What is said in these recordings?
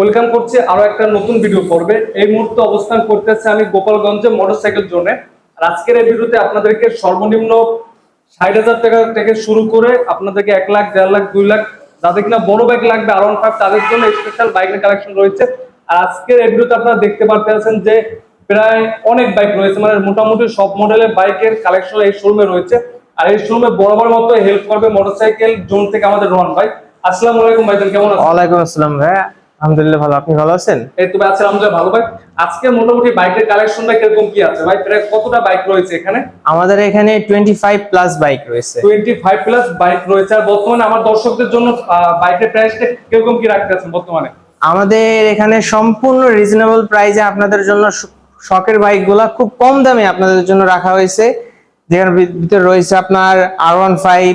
Welcome করছি আরও একটা নতুন ভিডিও করবে এই মুহূর্তে অবস্থান করতেছে আমি গোপালগঞ্জে মোটরসাইকেল জোনে আর আজকের এই ভিডিওতে আপনাদেরকে সর্বনিম্ন ষাট হাজার টাকা থেকে শুরু করে আপনাদেরকে এক লাখ, দেড় লাখ, দুই লাখ যাদের কিনা বড় বাইক লাগবে আর ফাইভ তাদের জন্য স্পেশাল বাইকের কালেকশন রয়েছে। আর আজকের এই ভিডিওতে আপনারা দেখতে পারতেছেন যে প্রায় অনেক বাইক রয়েছে মানে মোটামুটি সব মডেলের বাইকের কালেকশন এই শোরুমে রয়েছে। আর এই শোরুমে বরাবর মতো হেল্প করবে মোটরসাইকেল জোন থেকে আমাদের রোহন ভাই। আসসালামু আলাইকুম ভাইজান, কেমন আছেন? আসসালাম ভাই আলহামদুলিল্লাহ ভালো। আপনি ভালো আছেন? এই তো ভাই আছি আলহামদুলিল্লাহ ভালো ভাই। আজকে মোটামুটি বাইকের কালেকশনটা কীরকম কি আছে ভাই? প্রায় কতটা বাইক রয়েছে এখানে? আমাদের এখানে টোয়েন্টি ফাইভ প্লাস বাইক রয়েছে। টোয়েন্টি ফাইভ প্লাস বাইক রয়েছে। আর বর্তমানে আমার দর্শকদের জন্য বাইকের প্রাইসটা কীরকম কি রাখতে আছেন বর্তমানে? আমাদের এখানে সম্পূর্ণ রিজনেবল প্রাইসে আপনাদের জন্য শখের বাইকগুলা খুব কম দামে আপনাদের জন্য রাখা হয়েছে। যেখানে ভিতরে রয়েছে আপনার আর ওয়ান ফাইভ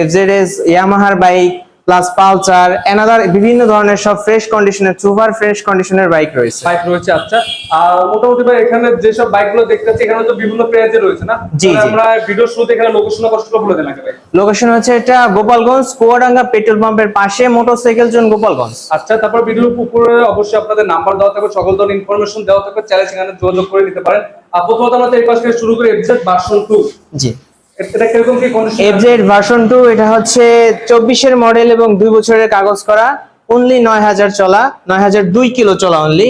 এফজেডএস ইয়ামাহার বাইক প্লাস পালচার এনাদার বিভিন্ন ধরনের সব ফ্রেশ কন্ডিশনের সুপার ফ্রেশ কন্ডিশনের বাইক রয়েছে। বাইক রয়েছে আচ্ছা। আর মোটামুটি ভাই এখানে যেসব বাইকগুলো দেখতে পাচ্ছি এখানে তো বিভিন্ন প্রাইজে রয়েছে না? জি। আমরা ভিডিও শুরুতে এখানে লোকেশন কষ্টটা বলে দেন আগে ভাই। লোকেশন হচ্ছে এটা গোপালগঞ্জ কুয়াডাঙ্গা পেট্রোল পাম্পের পাশে মোটরসাইকেল জোন গোপালগঞ্জ। আচ্ছা তারপর ভিডিও উপরে অবশ্যই আপনাদের নাম্বার দেওয়া থাকবে সকল ধরনের ইনফরমেশন দেওয়া থাকবে চাইলে সেখানে যোগাযোগ করে নিতে পারেন। আর প্রথমত আমরা এই পাশ থেকে শুরু করি এফজেড ভার্সন টু জি। এফজেড ভার্সন টু এটা হচ্ছে চব্বিশের মডেল এবং দুই বছরের কাগজ করা। অনলি নয় হাজার চলা নয় হাজার দুই কিলো চলা অনলি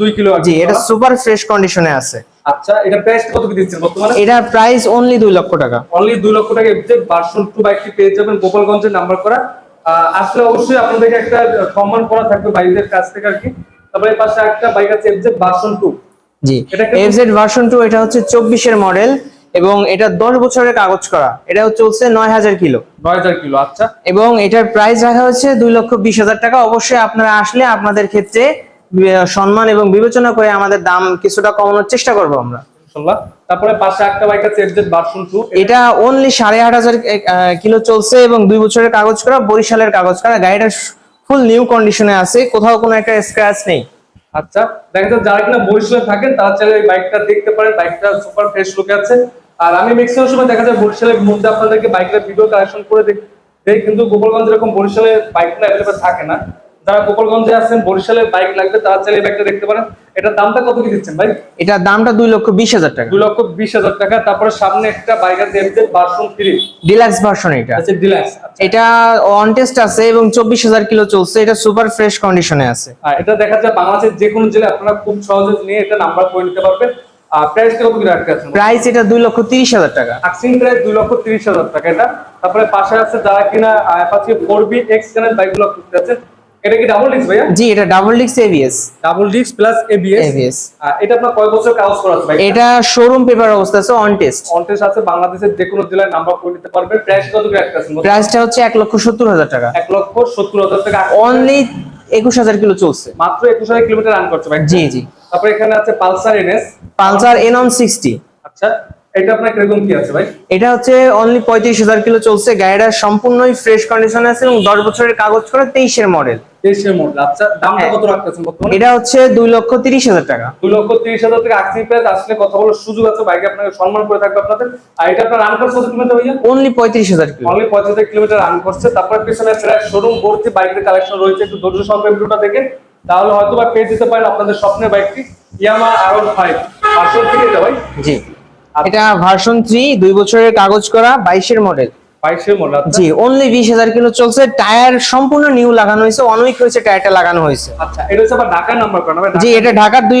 দুই কিলো জি এটা সুপার ফ্রেশ কন্ডিশনে আছে। আচ্ছা এটা প্রাইস কত কি দিচ্ছেন বর্তমানে? এটার প্রাইস অনলি দুই লক্ষ টাকা। অনলি দুই লক্ষ টাকা এফজেড ভার্সন টু বাইকটি পেয়ে যাবেন গোপালগঞ্জের নাম্বার করা। আসলে অবশ্যই আপনাদেরকে একটা সম্মান করা থাকবে বাইকদের কাছ থেকে আর কি। তারপরে পাশে একটা বাইক আছে এফজেড ভার্সন টু জি এফজেড ভার্সন টু এটা হচ্ছে চব্বিশের মডেল এবং এটা দশ বছরের কাগজ করা। এটাও হচ্ছে নয় হাজার কিলো। নয় হাজার কিলো আচ্ছা। এবং এটার প্রাইস রাখা হচ্ছে দুই লক্ষ বিশ হাজার টাকা। অবশ্যই আপনারা আসলে আপনাদের ক্ষেত্রে সম্মান এবং বিবেচনা করে আমাদের দাম কিছুটা কমানোর চেষ্টা করব আমরা। তারপরে পাশে একটা বাইক আছে এফজেড ভার্সন টু এটা অনলি সাড়ে আট হাজার কিলো চলছে এবং দুই বছরের কাগজ করা বরিশালের কাগজ করা। গাড়িটা ফুল নিউ কন্ডিশনে আছে। কোথাও কোনো একটা স্ক্র্যাচ নেই। আচ্ছা দেখা যাচ্ছে যারা কিনা বরিশালে থাকেন তারা চাইলে বাইকটা দেখতে পারেন। বাইকটা সুপার ফ্রেশ লুকে আছে। আর আমি ম্যাক্সিমাম সময় দেখা যায় বরিশালের মধ্যে আপনাদেরকে বাইকের ভিডিও কালেকশন করে দেখ কিন্তু গোপালগঞ্জ এরকম বরিশালে বাইকগুলো অ্যাভেলেবেল থাকে না। যারা গোপালগঞ্জে আছেন বরিশালের বাইক লাগবে তারা চাইলে বাইকটা দেখতে পারেন। এটার দামটা কত কি দিচ্ছেন ভাই? এটার দামটা দুই লক্ষ বিশ হাজার টাকা। দুই লক্ষ বিশ হাজার টাকা। তারপরে সামনে একটা বাইক আছে FZ version three deluxe version এটা। আছে ডিলাক্স এটা অন টেস্ট আছে এবং চব্বিশ হাজার কিলো চলছে। এটা সুপার ফ্রেশ কন্ডিশনে আছে। আর এটা দেখা যায় বাংলাদেশের যে কোনো জেলায় আপনারা খুব সহজে নিয়ে এটা নাম্বার করে নিতে পারবেন। প্রাইস কত কি রাখতে প্রাইস এটা লক্ষ তিরিশ হাজার টাকা। আক্সিং প্রাইস দুই লক্ষ তিরিশ হাজার টাকা এটা। তারপরে পাশে আছে যারা কিনা অ্যাপাচি ফোর বি চ্যানেল বাইকগুলো খুঁজতে আছে এটা কি ডাবল ডিস্ক ভাইয়া? জি এটা ডাবল ডিক্স ABS double disc plus ABS ABS এটা আপনার কয় বছর করা আছে ভাই এটা শোরুম পেপার অবস্থা আছে অন টেস্ট কন্টেস্ট আছে বাংলাদেশের যে কোনো জেলায় নাম্বার করে নিতে পারবে। প্রাইস কত করে একটা আছে? প্রাইসটা হচ্ছে এক লক্ষ সত্তর হাজার টাকা। এক লক্ষ সত্তর হাজার টাকা অনলি একুশ হাজার কিলো চলছে। মাত্র একুশ হাজার কিলোমিটার রান করছে ভাই জি জি। তারপরে এখানে আছে পালসার এনএস। পালসার এনন সিক্সটি। আচ্ছা এটা আপনার কীরকম কি আছে ভাই? এটা হচ্ছে অনলি পঁয়ত্রিশ হাজার কিলো চলছে। গাড়িটা সম্পূর্ণই ফ্রেশ কন্ডিশনে আছে এবং দশ বছরের কাগজ করা তেইশের মডেল তেইশের মডেল আচ্ছা দামটা হ্যাঁ। কত রাখতেছেন বর্তমানে? এটা হচ্ছে দুই লক্ষ তিরিশ হাজার টাকা। দুই লক্ষ তিরিশ হাজার টাকা আক্সিং প্রাইস আসলে কথা বলার সুযোগ আছে বাইকে আপনাকে সম্মান করে থাকবে আপনাদের। আর এটা আপনার রান করছে কত কিলোমিটার ভাইয়া? অনলি পঁয়ত্রিশ হাজার কিলো। অনলি পঁয়ত্রিশ কিলোমিটার রান করছে। তারপর পিছনে প্রায় শোরুম ভর্তি বাইকের কালেকশন রয়েছে। একটু ধৈর্য সহকারে ভিডিওটা দেখে তাহলে হয়তো বা পেয়ে দিতে পারেন আপনাদের স্বপ্নের বাইকটি ইয়ামা আর ফাইভ পাঁচশো থেকে এটা ভাই? জি। এটা ভার্সন থ্রি দুই বছরের কাগজ করা বাইশের মডেল বাইশের মডেল জি অনলি বিশ হাজার কিলো চলছে। টায়ার সম্পূর্ণ নিউ লাগানো হয়েছে অনেক হয়েছে টায়ারটা লাগানো হয়েছে। আচ্ছা এটা হচ্ছে আবার ঢাকার নাম্বার করা জি এটা ঢাকার দুই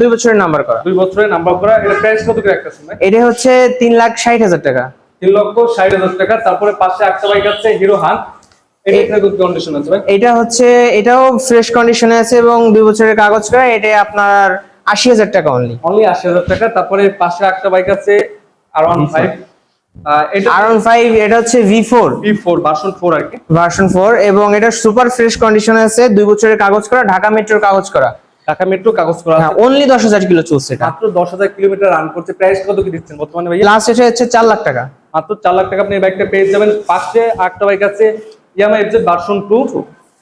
দুই বছরের নাম্বার করা। দুই বছরের নাম্বার করা এটা প্রাইস কত করে একটা এটা হচ্ছে তিন লাখ ষাট হাজার টাকা। তিন লক্ষ ষাট হাজার টাকা তারপরে পাশে একটা বাইক আছে হিরো হান এটা এখানে কন্ডিশন আছে ভাই। এটা হচ্ছে এটাও ফ্রেশ কন্ডিশনে আছে এবং দুই বছরের কাগজ করা এটা আপনার আশি হাজার টাকা অনলি অনলি আশি হাজার টাকা। তারপরে পাশে একটা বাইক আছে আর ওয়ান ফাইভ এটা আর ফাইভ এটা হচ্ছে V four B four version four আর কি। ভার্সন ফোর এবং এটা সুপার ফ্রেশ কন্ডিশনে আছে দুই বছরের কাগজ করা ঢাকা মেট্রোর কাগজ করা। ঢাকা মেট্রো কাগজ করা হ্যাঁ আছে। অনলি দশ হাজার কিলো চলছে এটা। মাত্র দশ হাজার কিলোমিটার রান করছে। প্রাইস কত কি দিচ্ছেন বর্তমানে লাস্ট এটা হচ্ছে লাখ টাকা। মাত্র চার লাখ টাকা আপনি বাইকটা পেয়ে যাবেন। পাশে আটটা বাইক আছে ইয়ামা এফজেড ভার্সন টু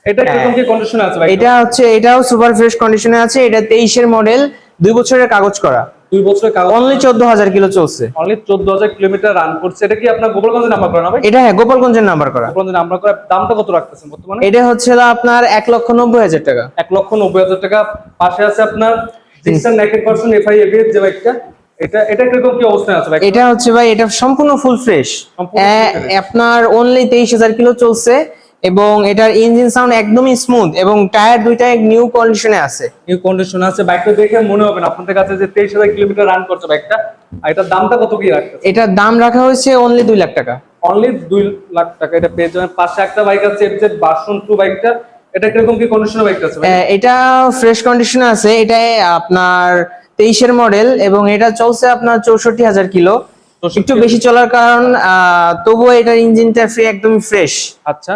এটা কীরকম কি কন্ডিশন আছে ভাই? এটা হচ্ছে এটাও সুপার ফ্রেশ কন্ডিশনে আছে এটা তেইশের মডেল দুই বছরের কাগজ করা। দুই বছরের কাগজ অনলি চোদ্দ হাজার কিলো চলছে। অনলি চোদ্দ হাজার কিলোমিটার রান করছে। এটা কি আপনার গোপালগঞ্জের নাম্বার করা না ভাই? এটা হ্যাঁ গোপালগঞ্জের নাম্বার করা। গোপালগঞ্জের নাম্বার করা। দামটা কত রাখতেছেন বর্তমানে? এটা হচ্ছে আপনার এক লক্ষ নব্বই হাজার টাকা। এক লক্ষ নব্বই হাজার টাকা। পাশে আছে আপনার জিক্সার নেকেট পার্সন এফআই যে বাইকটা। এটা এটা কীরকম কি অবস্থায় আছে বাইক এটা হচ্ছে ভাই এটা সম্পূর্ণ ফুল ফ্রেশ আপনার অনলি তেইশ হাজার কিলো চলছে এবং এটার ইঞ্জিন সাউন্ড একদমই স্মুথ এবং টায়ার দুইটা নিউ কন্ডিশনে আছে। নিউ কন্ডিশন আছে। বাইকটা দেখে মনে হবে না। আপনাদের কাছে যে তেইশ হাজার কিলোমিটার রান করছে বাইকটা আর এটার দামটা কত কি রাখতেছে? এটার দাম রাখা হয়েছে অনলি দুই লাখ টাকা। অনলি দুই লাখ টাকা এটা পেয়ে যাবেন। পাশে একটা বাইক আছে এফজেড ভার্সন বাইকটা এটা কীরকম কি কন্ডিশনের বাইকটা আছে ভাই? এটা ফ্রেশ কন্ডিশনে আছে। এটা আপনার তেইশের মডেল এবং এটা চলছে আপনার চৌষট্টি হাজার কিলো। একটু বেশি চলার কারণ তবুও এটার ইঞ্জিনটা ফ্রি একদমই ফ্রেশ আচ্ছা।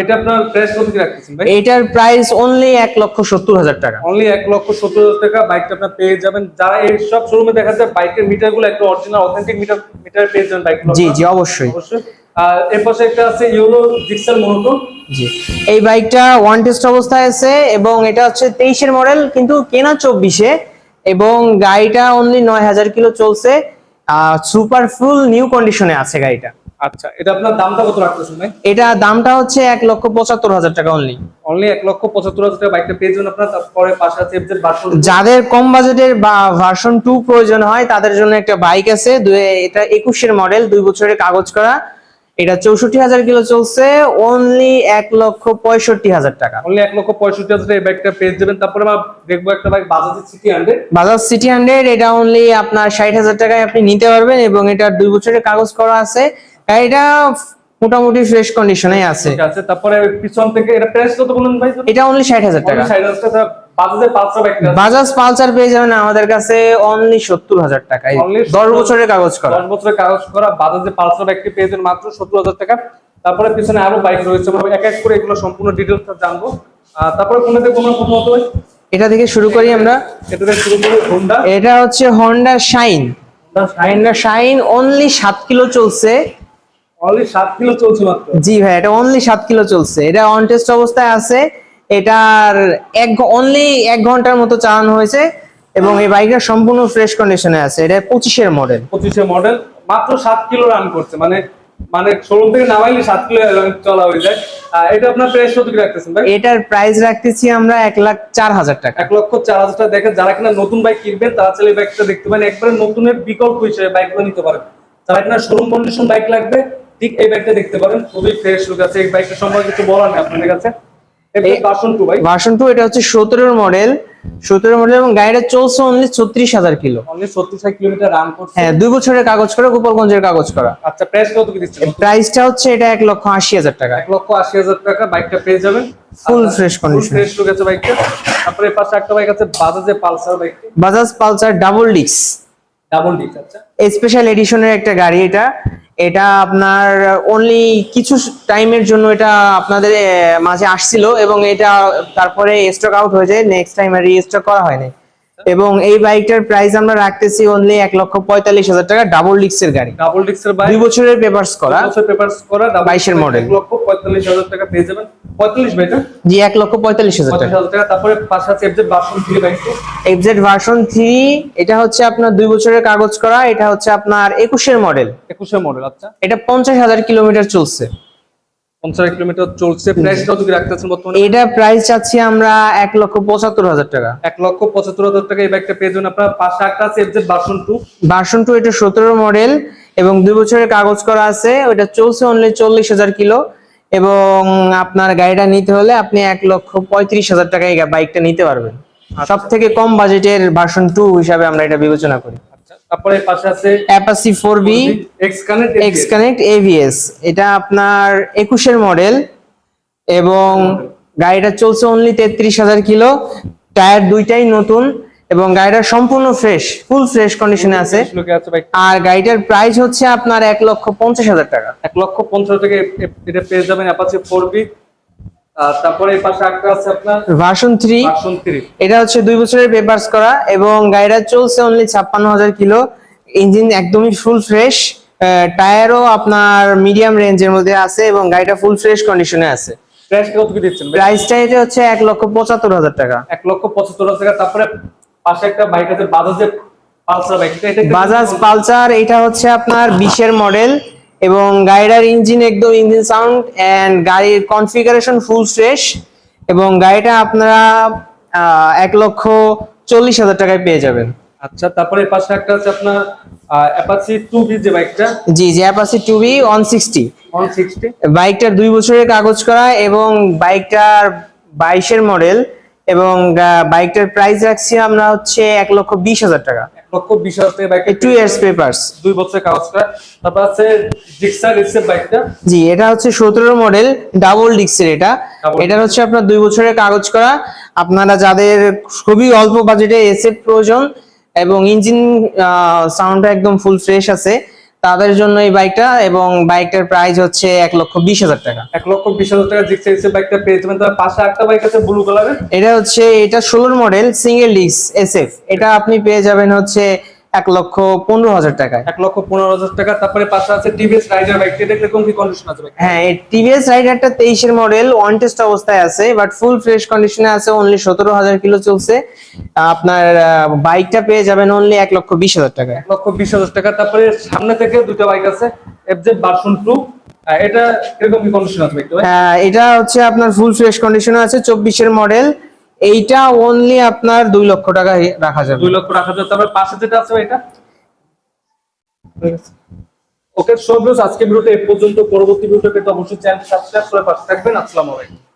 এটা আপনার প্রাইস কত কি রাখতেছেন ভাই? এটার প্রাইস অনলি লক্ষ সত্তর হাজার টাকা। অনলি লক্ষ সত্তর হাজার টাকা বাইকটা পেয়ে যাবেন। যারা এই সব শোরুমে দেখা যায় বাইকের মিটারগুলো একটু অরিজিনাল অথেন্টিক মিটার মিটার পেয়ে যাবেন বাইক জি জি অবশ্যই। অবশ্যই। আর এর পাশে একটা আছে জি। এই বাইকটা ওয়ান টেস্ট অবস্থায় আছে এবং এটা হচ্ছে তেইশের মডেল কিন্তু কেনা চব্বিশে। এবং গাড়িটা অনলি নয় হাজার কিলো চলছে সুপার ফুল নিউ কন্ডিশনে আছে গাড়িটা। আচ্ছা এটা আপনার দামটা কত রাখতেছেন ভাই? এটা দামটা হচ্ছে এক লক্ষ পঁচাত্তর হাজার টাকা অনলি অনলি এক লক্ষ পঁচাত্তর হাজার টাকা বাইকটা পেয়ে যাবেন আপনার তারপরে পাশে আছে ভার্সন যাদের কম বাজেটের বা ভার্সন টু প্রয়োজন হয় তাদের জন্য একটা বাইক আছে এটা একুশের মডেল দুই বছরের কাগজ করা। এটা চৌষট্টি হাজার কিলো চলছে অনলি এক লক্ষ পঁয়ষট্টি হাজার টাকা। অনলি এক লক্ষ পঁয়ষট্টি হাজার এই বাইকটা পেয়ে যাবেন। তারপরে আমরা দেখব একটা bike বাজাজের CT hundred Bajaj CT hundred এটা অনলি আপনার ষাট হাজার টাকায় আপনি নিতে পারবেন এবং এটা দুই বছরের কাগজ করা আছে। এটা মোটামুটি ফ্রেশ কন্ডিশনে আছে। তারপরে পিছন থেকে এটা প্রাইস কত বলুন ভাই? এটা অনলি ষাট হাজার টাকা। ষাট হাজার টাকা। বাজাজ পালসার পেয়ে যাবেন আমাদের কাছে অনলি সত্তর হাজার টাকায় দশ বছরের কাগজ করা। দশ বছরের কাগজ করা বাজাজে পালসার পেয়ে যাবেন মাত্র সত্তর হাজার টাকা। তারপরে পিছনে আরও বাইক রয়েছে এক এক করে এগুলো সম্পূর্ণ ডিটেলস জানব। তারপরে কোনটা কোনো প্রথমত এটা থেকে শুরু করি আমরা। এটা থেকে শুরু করে হোন্ডা এটা হচ্ছে Honda Shine Honda Shine only সাত কিলো চলছে। অনলি সাত কিলো চলছে মাত্র। জি ভাই এটা অনলি সাত কিলো চলছে। এটা অন টেস্ট অবস্থায় আছে। এটার এক অনলি এক ঘণ্টার মতো চালানো হয়েছে এবং এই বাইকটা সম্পূর্ণ ফ্রেশ কন্ডিশনে আছে। এটা পঁচিশের মডেল পঁচিশে মডেল মাত্র সাত কিলো রান করছে। মানে মানে শোরুম থেকে নামাইলে সাত কিলো চলা হয়ে যায়। এটা আপনার প্রাইস কত রাখতেছেন ভাই? এটার প্রাইস রাখতেছি আমরা এক লাখ চার হাজার টাকা। এক লক্ষ চার হাজার টাকা। দেখেন যারা কিনা নতুন বাইক কিনবেন তারা চাইলে বাইকটা দেখতে পারেন। একবারে নতুনের বিকল্প হিসেবে বাইকগুলো নিতে পারেন। যারা কিনা শোরুম কন্ডিশন বাইক লাগবে ঠিক এই বাইকটা দেখতে পারেন। খুবই ফ্রেশ লুক আছে। এই বাইকটা সম্পর্কে কিছু বলার নেই আপনাদের কাছে। ভার্সন টু বাইক এটা হচ্ছে সতেরোর মডেল সতেরো মডেল এবং গাড়িটা চলছে অনলি ছত্রিশ হাজার কিলো। অনলি সত্তর ষাট কিলোমিটার রান করছে। হ্যাঁ দুই বছরের কাগজ করা গোপালগঞ্জের কাগজ করা। আচ্ছা প্রাইস কত প্রাইসটা হচ্ছে এটা এক লক্ষ আশি হাজার টাকা। এক লক্ষ আশি হাজার টাকা বাইকটা পেয়ে যাবেন। Full fresh condition. Fresh look আছে বাইকটা তারপরে পাশে একটা বাইক আছে বাজাজের পালসার বাইকটি বাজাজ পালসার ডাবল ডিক্স ডাবল ডিস্ক আচ্ছা। স্পেশাল এডিশনের একটা গাড়ি এটা। এটা আপনার অনলি কিছু টাইমের জন্য এটা আপনাদের মাঝে আসছিল এবং এটা তারপরে স্টক আউট হয়ে যায় নেক্সট টাইম আর রিস্টক করা হয়নি। এবং এই বাইকটার প্রাইস আমরা রাখতেছি অনলি এক লক্ষ পঁয়তাল্লিশ হাজার টাকা ডাবল ডিক্সের গাড়ি। ডাবল ডিস্কের বাইক। দুই বছরের পেপার্স করা। পেপারস করা double 22 এর disc model। এক লক্ষ পঁয়তাল্লিশ হাজার টাকা পেয়ে যাবেন। পঁয়তাল্লিশ বাইকটা জি এক লক্ষ পঁয়তাল্লিশ হাজার টাকা। তারপরে পাশে আছে এফজেড ভার্সন থ্রি বাইকটি। এফজেড ভার্সন থ্রি এটা হচ্ছে আপনার দুই বছরের কাগজ করা এটা হচ্ছে আপনার একুশের মডেল একুশের মডেল আচ্ছা। এটা পঞ্চাশ হাজার কিলোমিটার চলছে। পঞ্চাশ কিলোমিটার চলছে। প্রাইস কত কি রাখতেছেন বর্তমানে? এটা প্রাইস চাচ্ছি আমরা এক লক্ষ পঁচাত্তর হাজার টাকা। এক লক্ষ পঁচাত্তর হাজার টাকা এই বাইকটা পেয়ে যাবেন আপনার। পাশে একটা আছে FZ version two version two এটা সতেরো মডেল এবং দুই বছরের কাগজ করা আছে। ওটা চলছে অনলি চল্লিশ হাজার কিলো এবং আপনার গাড়িটা নিতে হলে আপনি এক লক্ষ পঁয়ত্রিশ হাজার টাকায় এই বাইকটা নিতে পারবেন। সব থেকে কম বাজেটের ভার্সন টু হিসাবে আমরা এটা বিবেচনা করি। আচ্ছা তারপরে পাশে আছে Apache four V X connect X connect TVS এটা আপনার একুশের মডেল এবং গাড়িটা চলছে অনলি তেত্রিশ হাজার কিলো। টায়ার দুইটাই নতুন এবং গাড়িটা সম্পূর্ণ ফ্রেশ ফুল ফ্রেশ কন্ডিশনে আছে। আর গাড়িটার প্রাইস হচ্ছে আপনার এক লক্ষ পঞ্চাশ হাজার টাকা। এক লক্ষ পঞ্চাশ টাকা। এ- এটা পেয়ে যাবেন অ্যাপাচি ফোর বি তারপরে এই পাশে একটা আছে আপনার? ভার্সন থ্রি ভার্সন থ্রি এটা হচ্ছে বছরের পেপারস করা এবং গাড়িটা চলছে অনলি ছাপ্পান্ন হাজার কিলো। ইঞ্জিন একদমই ফুল ফ্রেশ টায়ারও আপনার মিডিয়াম রেঞ্জের মধ্যে আছে এবং গাড়িটা ফুল ফ্রেশ কন্ডিশনে আছে। প্রাইস কত কি দিচ্ছেন প্রাইসটা এটা হচ্ছে এক লক্ষ পঁচাত্তর হাজার টাকা। এক লক্ষ পঁচাত্তর হাজার টাকা। তারপরে পাশে একটা বাইক আছে বাজাজের পালসার বাইকটা বাজাজ পালসার এটা হচ্ছে আপনার বিশের মডেল এবং গাড়িটার ইঞ্জিন একদম ইঞ্জিন সাউন্ড এন্ড গাড়ির কনফিগারেশন ফুল ফ্রেশ এবং গাড়িটা আপনারা এক লক্ষ চল্লিশ হাজার টাকায় পেয়ে যাবেন। আচ্ছা তারপরে পাশে একটা আছে আপনার অ্যাপাচি টু বি যে বাইকটা। জি জি Apache two V one sixty one sixty বাইকটার দুই বছরের কাগজ করা এবং বাইকটার বাইশের মডেল এবং বাইকটার প্রাইস রাখছি আমরা হচ্ছে এক লক্ষ বিশ হাজার টাকা। লক্ষ বিশ হাজার টাকা বাইক টু ইয়ার্স পেপার্স দুই বছরের তারপর আছে ডিক্সার রিসেপ বাইকটা জি এটা হচ্ছে সতেরো মডেল ডাবল ডিক্সের এটা। এটা হচ্ছে আপনার দুই বছরের কাগজ করা। আপনারা যাদের খুবই অল্প বাজেটে এসেট প্রয়োজন এবং ইঞ্জিন সাউন্ডটা একদম ফুল ফ্রেশ আছে তাদের জন্য এই বাইকটা এবং বাইকটার প্রাইস হচ্ছে এক লক্ষ বিশ হাজার টাকা। এক লক্ষ বিশ হাজার টাকা জিক্সার এসএফ বাইকটা পেয়ে যাবেন। তার পাশে একটা বাইক আছে ব্লু কালারের। এটা হচ্ছে এটা ষোলোর মডেল সিঙ্গেল ডিস্ক এসএফ এটা আপনি পেয়ে যাবেন হচ্ছে এক লক্ষ পনেরো হাজার টাকায়। এক লক্ষ পনেরো হাজার টাকা। তারপরে পাশে আছে টিভিএস রাইডার বাইকটা এটা কীরকম কি কন্ডিশন আছে হ্যাঁ টিভিএস রাইডারটা তেইশের মডেল ওয়ান টেস্ট অবস্থায় আছে বাট ফুল ফ্রেশ কন্ডিশনে আছে অনলি সতেরো হাজার কিলো চলছে। আপনার বাইকটা পেয়ে যাবেন অনলি এক লক্ষ বিশ হাজার টাকায়। এক লক্ষ বিশ হাজার টাকা। তারপরে সামনে থেকে দুটো বাইক আছে এফজেড ভার্সন টু এটা কীরকম কি কন্ডিশন আছে বাইকটা এটা হচ্ছে আপনার ফুল ফ্রেশ কন্ডিশনে আছে চব্বিশের মডেল এইটা অনলি আপনার দুই লক্ষ টাকা রাখা যাবে। দুই লক্ষ রাখা যাবে। তারপরে পাশে যেটা আছে এটা? ওকে সব আজকে ভিডিওটা এই পর্যন্ত। পরবর্তী ভিডিওটা পেতে অবশ্যই চ্যানেল সাবস্ক্রাইব করে পাশে থাকবেন। আসসালামু আলাইকুম।